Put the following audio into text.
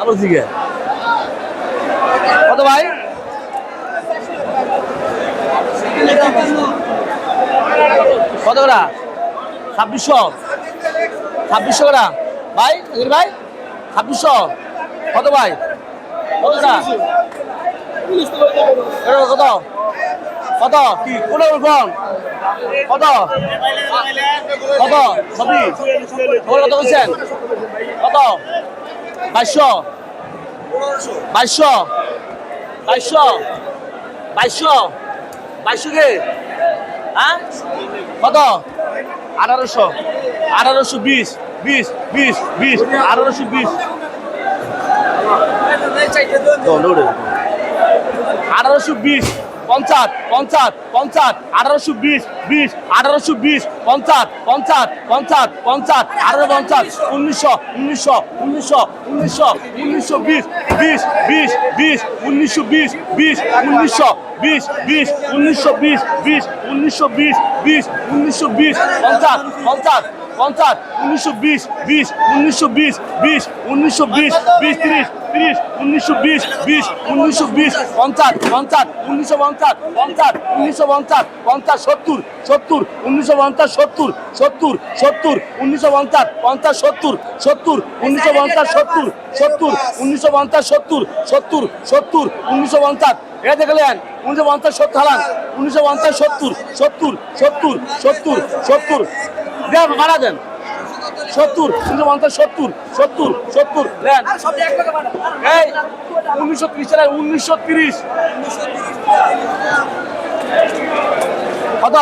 আবার জিগে কত ভাই কত করা? ছাব্বিশশো। ছাব্বিশশো করা। ভাই ভাই? ছাব্বিশশো। কত ভাই? কত করা এটা কত? কত? কোন ফোন? কত? কত? ওগুলো কত বলছেন? কত? বাইশশো? বাইশশো? বাইশশো? বাইশশো? বাইশশো কে? হ্যাঁ? কত? আঠারোশো। আঠারোশো বিশ। বিশ বিশ বিশ আঠারোশো বিশ আঠারোশো বিশ পঞ্চাশ পঞ্চাশ পঞ্চাশ আঠারোশো বিশ বিশ আঠারোশো বিশ পঞ্চাশ পঞ্চাশ পঞ্চাশ পঞ্চাশ আঠারো পঞ্চাশ উনিশশো উনিশশো উনিশশো উনিশশো উনিশশো বিশ বিশ বিশ বিশ উনিশশো বিশ বিশ উনিশশো বিশ বিশ উনিশশো বিশ বিশ উনিশশো বিশ বিশ উনিশশো বিশ পঞ্চাশ পঞ্চাশ পঞ্চাশ উনিশশো বিশ বিশ উনিশশো বিশ বিশ উনিশশো বিশ বিশ তিরিশ তিরিশ উনিশশো বিশ বিশ উনিশশো বিশ পঞ্চাশ পঞ্চাশ উনিশশো পঞ্চাশ পঞ্চাশ উনিশশো পঞ্চাশ পঞ্চাশ সত্তর সত্তর উনিশশো পঞ্চাশ সত্তর সত্তর সত্তর উনিশশো পঞ্চাশ পঞ্চাশ সত্তর সত্তর উনিশশো পঞ্চাশ সত্তর সত্তর উনিশশো পঞ্চাশ সত্তর সত্তর সত্তর উনিশশো পঞ্চাশ এ দেখলেন উনিশশো পঞ্চাশ সত্তর হালান উনিশশো পঞ্চাশ সত্তর সত্তর সত্তর সত্তর সত্তর দেন দেন। সত্তর তিনশো পঞ্চাশ সত্তর সত্তর সত্তর দেন। এই উনিশশো ত্রিশ সালে উনিশশো তিরিশ। কত?